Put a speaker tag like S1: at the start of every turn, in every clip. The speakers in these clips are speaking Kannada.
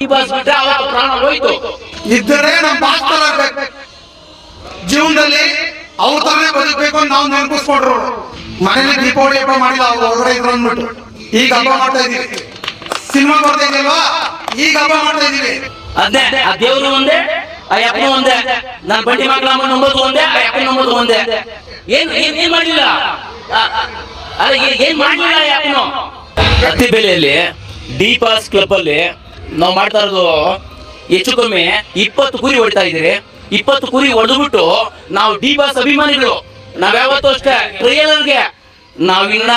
S1: ಈ ಬಸ್ ಬಿಟ್ರೆ ಅವತ್ತು ಪ್ರಾಣ ಹೋಯ್ತು.
S2: ಇದ್ದರೆ ನಮ್ಮ ಪಾಸ್ಟರ್ ಜೀವನದಲ್ಲಿ ಅವ್ರ ತರನೇ ಬದುಕಬೇಕು ಅಂತ ನಾವು ನೆನಪಿಸ್ಕೊಡ್ರು. ಮನೇಲಿ ದೀಪಾವಳಿ ಹಬ್ಬ ಮಾಡಿಲ್ಲ ಅವ್ರು ಹೊರಗಡೆ ಇದ್ರು ಅಂದ್ಬಿಟ್ಟು. ಈಗ ಹಬ್ಬ ಮಾಡ್ತಾ ಇದೀವಿ ಸಿನಿಮಾ ಬರ್ತಾ ಇದೆಯಲ್ವಾ ಈಗ ಹಬ್ಬ ಮಾಡ್ತಾ ಇದೀವಿ
S1: ಅದೇ ಆ ದೇವ್ರು ಒಂದೇ ಆ ಯಪ್ಪನು ಒಂದೇ ನನ್ನ ಬಂಡಿ ಮಕ್ಕಳಮ್ಮ ನಂಬೋದು ಒಂದೇ ಆ ಯಪ್ಪನ ನಂಬೋದು ಒಂದೇ. ಏನ್ ಏನ್ ಏನ್ ಮಾಡಿಲ್ಲ? ಅದೇ ಅಲ್ಲ ಏನ್- ಮಾಡಿಲ್ಲ ಯಪ್ಪನು? ಹತ್ತಿ ಬೆಲೆಯಲ್ಲಿ ಡಿ ಪಾಸ್ ಕ್ಲಬ್ ಅಲ್ಲಿ ನಾವು ಮಾಡ್ತಾ ಇರೋದು ಹೆಚ್ಚು ಕಮ್ಮಿ ಇಪ್ಪತ್ತು ಕುರಿ ಹೊಡಿತಾ ಇದ್ದೀರಿ. ಇಪ್ಪತ್ತು ಕುರಿ ಹೊಡೆದ್ಬಿಟ್ಟು ನಾವು ಡಿ ಬಾಸ್ ಅಭಿಮಾನಿಗಳು. ನಾವ್ ಯಾವತ್ತೂ ಅಷ್ಟೇ ಟ್ರೈಲರ್ಗೆ ನಾವಿನ್ನ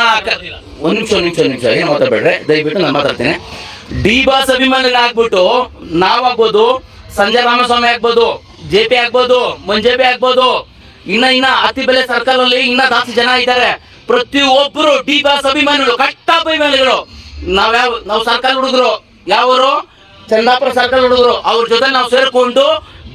S1: ಒಂದ್ ನಿಮಿಷ ಒಂದ್ ನಿಮಿಷ ಒಂದ್ ನಿಮಿಷ, ಏನು ಮಾತಾಡ್ಬೇಡ್ರಿ? ದಯವಿಟ್ಟು ನಾನು ಮಾತಾಡ್ತೇನೆ. ಡಿ ಬಾಸ್ ಅಭಿಮಾನಿಗಳು ಆಗ್ಬಿಟ್ಟು ನಾವಾಗ್ಬೋದು ಸಂಜಯ್ ರಾಮಸ್ವಾಮಿ ಆಗ್ಬೋದು, ಜೆ ಪಿ ಆಗ್ಬೋದು ಮಂಜೆ ಪಿ ಆಗ್ಬೋದು, ಇನ್ನ ಇನ್ನ ಅತಿ ಬೆಲೆ ಸರ್ಕಲ್ ಅಲ್ಲಿ ಇನ್ನ ಜಾಸ್ತಿ ಜನ ಇದ್ದಾರೆ. ಪ್ರತಿಯೊಬ್ಬರು ಡಿ ಬಾಸ್ ಅಭಿಮಾನಿಗಳು ಕಟ್ಟ ಅಭಿಮಾನಿಗಳು. ನಾವ್ಯಾವ ನಾವು ಸರ್ಕಲ್ ಹುಡುಗರು. ಯಾವರು? ಚಂದಾಪುರ ಸರ್ಕಲ್ ಹುಡುಗರು. ಅವ್ರ ಜೊತೆ ನಾವು ಸೇರ್ಕೊಂಡು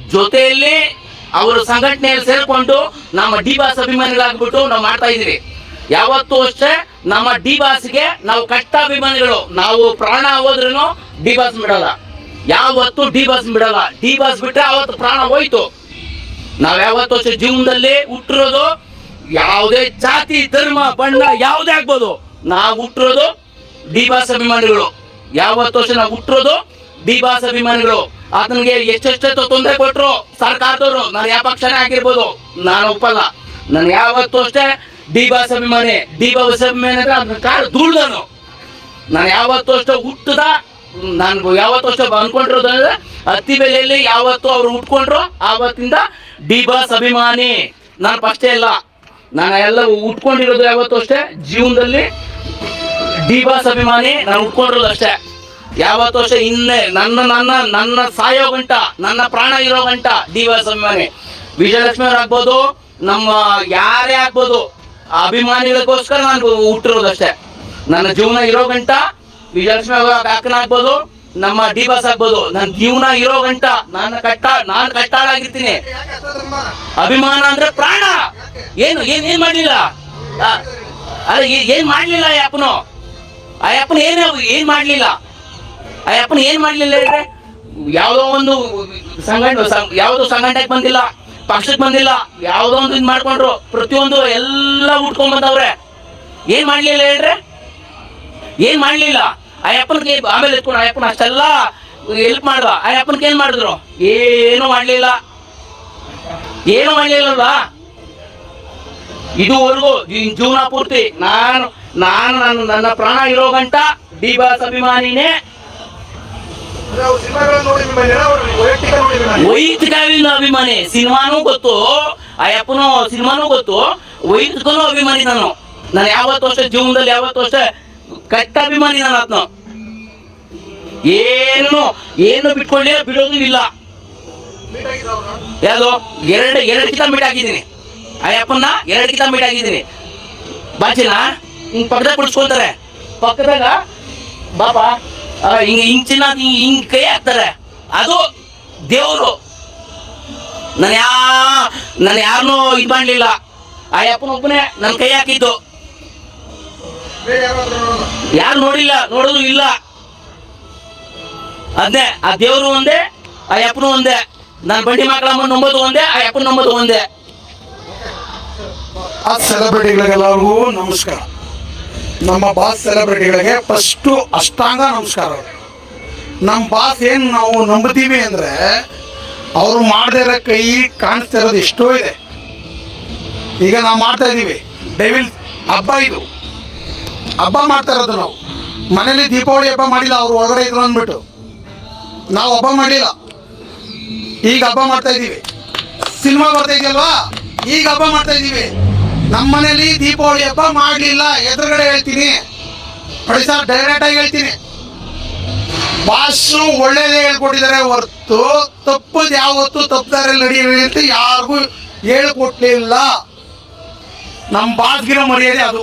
S1: ಜೊತೆಯಲ್ಲಿ ಅವರ ಸಂಘಟನೆಯಲ್ಲಿ ಸೇರ್ಕೊಂಡು ನಮ್ಮ ಡಿ ಬಾಸ್ ಅಭಿಮಾನಿಗಳಾಗ್ಬಿಟ್ಟು ನಾವು ಮಾಡ್ತಾ ಇದೀವಿ ಯಾವತ್ತೂ ಅಷ್ಟೇ ನಮ್ಮ ಡಿ ಬಾಸ್ಗೆ ನಾವು ಕಟ್ಟ ಅಭಿಮಾನಿಗಳು. ನಾವು ಪ್ರಾಣ ಹೋದ್ರೂ ಡಿ ಬಾಸ್ ಬಿಡಲ್ಲ. ಯಾವತ್ತೂ ಡಿ ಬಾಸ್ ಬಿಡಲ್ಲ. ಡಿ ಬಾಸ್ ಬಿಟ್ರೆ ಅವತ್ತು ಪ್ರಾಣ ಹೋಯ್ತು. ನಾವ್ ಯಾವತ್ತು ಅಷ್ಟೇ ಜೀವನದಲ್ಲಿ ಹುಟ್ಟಿರೋದು ಯಾವುದೇ ಜಾತಿ ಧರ್ಮ ಬಣ್ಣ ಯಾವುದೇ ಆಗ್ಬೋದು. ನಾವು ಹುಟ್ಟಿರೋದು ಡಿ ಬಾಸ್ ಅಭಿಮಾನಿಗಳು. ಯಾವತ್ತೂ ವರ್ಷ ನಾವು ಹುಟ್ಟಿರೋದು? ಡಿ ಬಾಸ್ ಅಭಿಮಾನಿಗಳು. ಆತನಿಗೆ ಎಷ್ಟೆಷ್ಟೋ ತೊಂದರೆ ಕೊಟ್ರು ಸರ್ಕಾರದವರು. ನಾನು ಯಾವ ಪಕ್ಷನೇ ಆಗಿರ್ಬೋದು? ನಾನು ಒಪ್ಪಲ್ಲ. ನಾನು ಯಾವತ್ತು ಅಷ್ಟೇ ಡಿ ಬಾಸ್ ಅಭಿಮಾನಿ. ಡಿ ಬಾಸ್ ಅಭಿಮಾನಿ ಅಂದ್ರೆ ಅದನ್ನ ಕಾರ್ ಧೂಳ್ದನು ನಾನು ಯಾವತ್ತು ಅಷ್ಟೇ ಹುಟ್ಟದ, ನಾನು ಯಾವತ್ತು ಅಷ್ಟೇ ಅನ್ಕೊಂಡಿರೋದು ಅಂದ್ರೆ ಅತಿ ಬೆಲೆಯಲ್ಲಿ ಯಾವತ್ತು ಅವ್ರು ಉಟ್ಕೊಂಡ್ರು ಆವತ್ತಿಂದ ಡಿ ಬಾಸ್ ಅಭಿಮಾನಿ. ನಾನು ಫಸ್ಟೇ ಇಲ್ಲ ನಾನು ಎಲ್ಲ ಉಟ್ಕೊಂಡಿರೋದು ಯಾವತ್ತು ಅಷ್ಟೇ? ಜೀವನದಲ್ಲಿ ಡಿ ಬಾಸ್ ಅಭಿಮಾನಿ ನಾನು ಉಟ್ಕೊಂಡಿರೋದು ಅಷ್ಟೇ. ಯಾವತ್ತು ವರ್ಷ ಇನ್ನೇ ನನ್ನ ನನ್ನ ನನ್ನ ಸಾಯೋ ಗಂಟ, ನನ್ನ ಪ್ರಾಣ ಇರೋ ಗಂಟ ಡಿ ಬಾಸ್ ಅಭಿಮಾನಿ. ವಿಜಯಲಕ್ಷ್ಮಿ ಅವ್ರು ಆಗ್ಬೋದು, ನಮ್ಮ ಯಾರೇ ಆಗ್ಬೋದು, ಅಭಿಮಾನಿಗಳಿಗೋಸ್ಕರ ನಾನು ಹುಟ್ಟಿರೋದಷ್ಟೇ ನನ್ನ ಜೀವನ ಇರೋ ಗಂಟ ವಿಜಯಲಕ್ಷ್ಮಿ ಅವರ ಅಕ್ಕನ ಆಗ್ಬೋದು, ನಮ್ಮ ಡಿ ಬಾಸ್ ಆಗ್ಬೋದು. ನನ್ನ ಜೀವನ ಇರೋ ಗಂಟ, ನಾನು ಕಟ್ಟ ನಾನು ಕಟ್ಟಾಳಾಗಿರ್ತೀನಿ ಅಭಿಮಾನ ಅಂದ್ರೆ ಪ್ರಾಣ. ಏನು, ಏನ್ ಏನ್ ಮಾಡ್ಲಿಲ್ಲ? ಅದೇ ಏನ್ ಮಾಡ್ಲಿಲ್ಲ ಆ ಅಪ್ಪನು ಏನು ಏನ್ ಮಾಡ್ಲಿಲ್ಲ? ಅಪ್ಪನ ಏನ್ ಮಾಡ್ಲಿಲ್ಲ ಹೇಳ್ರೆ ಯಾವ್ದೋ ಒಂದು ಸಂಘಟ ಯಾವ್ದೋ ಸಂಘಟನೆಗೆ ಬಂದಿಲ್ಲ, ಪಕ್ಷಕ್ಕೆ ಬಂದಿಲ್ಲ, ಯಾವುದೋ ಒಂದು ಇದ್ ಮಾಡ್ಕೊಂಡ್ರು, ಪ್ರತಿಯೊಂದು ಎಲ್ಲ ಉಟ್ಕೊಂಡ್ ಬಂದವ್ರೆ. ಏನ್ ಮಾಡ್ಲಿಲ್ಲ ಹೇಳ್ರೆ ಏನ್ ಮಾಡ್ಲಿಲ್ಲ? ಅಯ್ಯಪ್ಪನಿಗೆ ಆಮೇಲೆ ಎತ್ಕೊಂಡು ಅಯ್ಯಪ್ಪನ ಅಷ್ಟೆಲ್ಲ ಹೆಲ್ಪ್ ಮಾಡ್ದ. ಅಯ್ಯಪ್ಪನಿಗೆ ಏನ್ ಮಾಡಿದ್ರು? ಏನು ಮಾಡ್ಲಿಲ್ಲ. ಏನು ಮಾಡ್ಲಿಲ್ಲ ಇದುವರೆಗೂ ಜೀವನ ಪೂರ್ತಿ ನಾನು ನಾನು ನನ್ನ ನನ್ನ ಪ್ರಾಣ ಇರೋ ಗಂಟ ಡಿ ಬಾಸ್ ಅಭಿಮಾನಿನೇ ವೈಯಕ್ತಿಕ ಅಭಿಮಾನಿ. ಸಿನಿಮಾನೂ ಗೊತ್ತು. ಆ ಅಪ್ಪನು ಸಿನಿಮಾನೂ ಗೊತ್ತು. ವೈಯಕ್ತಿಕನೂ ಅಭಿಮಾನಿ ನಾನು. ನಾನು ಯಾವತ್ತು ಅಷ್ಟೇ ಜೀವನದಲ್ಲಿ ಯಾವತ್ತು ಅಷ್ಟೇ ಕಟ್ಟ ಅಭಿಮಾನಿ ನಾನು ಆತ್ನ. ಏನು ಏನು ಬಿಟ್ಕೊಳ್ಳಿ ಬಿಡೋದು ಇಲ್ಲ. ಯಾವುದು? ಎರಡು ಎರಡು ಕಿತ ಮೀಟ್ ಆಗಿದ್ದೀನಿ. ಆ ಅಪ್ಪನ್ನ ಎರಡು ಕಿತ ಮೀಟ್ ಆಗಿದ್ದೀನಿ. ಬಾಚಿನ? ಹಿಂಗ್ ಪಕ್ಕದಾಗ ಕುಡಿಸ್ಕೊಳ್ತಾರೆ ಪಕ್ಕದಾಗ ಬಾಬಾ ಹಿಂಗ, ಹಿಂಗ್ ಚಿನ್ನ, ಹಿಂಗ್ ಕೈ ಹಾಕ್ತಾರೆ. ಅದು ದೇವರು. ನಾನು ಯಾ, ನಾನು ಯಾರನ್ನೂ ಇದು ಮಾಡಲಿಲ್ಲ. ಆ ಅಪ್ಪನೊಬ್ಬನೇ ನನ್ನ ಕೈ ಹಾಕಿದ್ದು. ಯಾರು ನೋಡಿಲ್ಲ, ನೋಡೋದು ಇಲ್ಲ. ಅದೇ ಆ ದೇವರು ಒಂದೇ, ಆ ಅಪ್ಪನು ಒಂದೇ. ನನ್ನ ಬಂಡಿ ಮಕ್ಕಳಮ್ಮ ನಂಬೋದು ಒಂದೇ, ಆ ಅಪ್ಪನ ನಂಬೋದು ಒಂದೇ.
S2: ಆ ಸೆಲೆಬ್ರಿಟಿಗಳಿಗೆಲ್ಲರಿಗೂ ನಮಸ್ಕಾರ. ನಮ್ಮ ಬಾಸ್ ಸೆಲೆಬ್ರಿಟಿಗಳಿಗೆ ಫಸ್ಟು ಅಷ್ಟಾಂಗ ನಮಸ್ಕಾರ. ನಮ್ಮ ಬಾಸ್ ಏನು ನಾವು ನಂಬ್ತೀವಿ ಅಂದರೆ, ಅವರು ಮಾಡದೇ ಇರೋ ಕೈ ಕಾಣಿಸ್ತಾ ಇರೋದು ಎಷ್ಟೋ ಇದೆ. ಈಗ ನಾವು ಮಾಡ್ತಾ ಇದ್ದೀವಿ ಡೆವಿಲ್ ಹಬ್ಬ ಇದು. ಹಬ್ಬ ಮಾಡ್ತಾ ಇರೋದು ನಾವು. ಮನೇಲಿ ದೀಪಾವಳಿ ಹಬ್ಬ ಮಾಡಿಲ್ಲ, ಅವ್ರು ಹೊರಗಡೆ ಇದ್ರು ಅಂದ್ಬಿಟ್ಟು. ನಾವು ಹಬ್ಬ ಮಾಡಿಲ್ಲ. ಈಗ ಹಬ್ಬ ಮಾಡ್ತಾ ಇದ್ದೀವಿ ಸಿನಿಮಾ ಬರ್ತಾ ಇದೆಯಲ್ವಾ? ಈಗ ಹಬ್ಬ ಮಾಡ್ತಾ ಇದ್ದೀವಿ ನಮ್ಮ ಮನೇಲಿ ದೀಪಾವಳಿ ಹಬ್ಬ ಮಾಡಲಿಲ್ಲ. ಎದುರುಗಡೆ ಹೇಳ್ತೀನಿ. ನೋಡಿ ಸರ್ ಡೈರೆಕ್ಟ್ ಆಗಿ ಹೇಳ್ತೀನಿ. ಬಾಸು ಒಳ್ಳೇದೇ ಹೇಳ್ಕೊಟ್ಟಿದ್ದಾರೆ ಹೊರತು ತಪ್ಪದು ಯಾವತ್ತು ತಪ್ಪದಾರಲ್ಲಿ ನಡೆಯಲಿ ಅಂತ ಯಾರಿಗೂ ಹೇಳ್ಕೊಟ್ಲಿಲ್ಲ ನಮ್ಮ ಬಾಸ್ಗಿರೋ ಮರ್ಯಾದೆ ಅದು.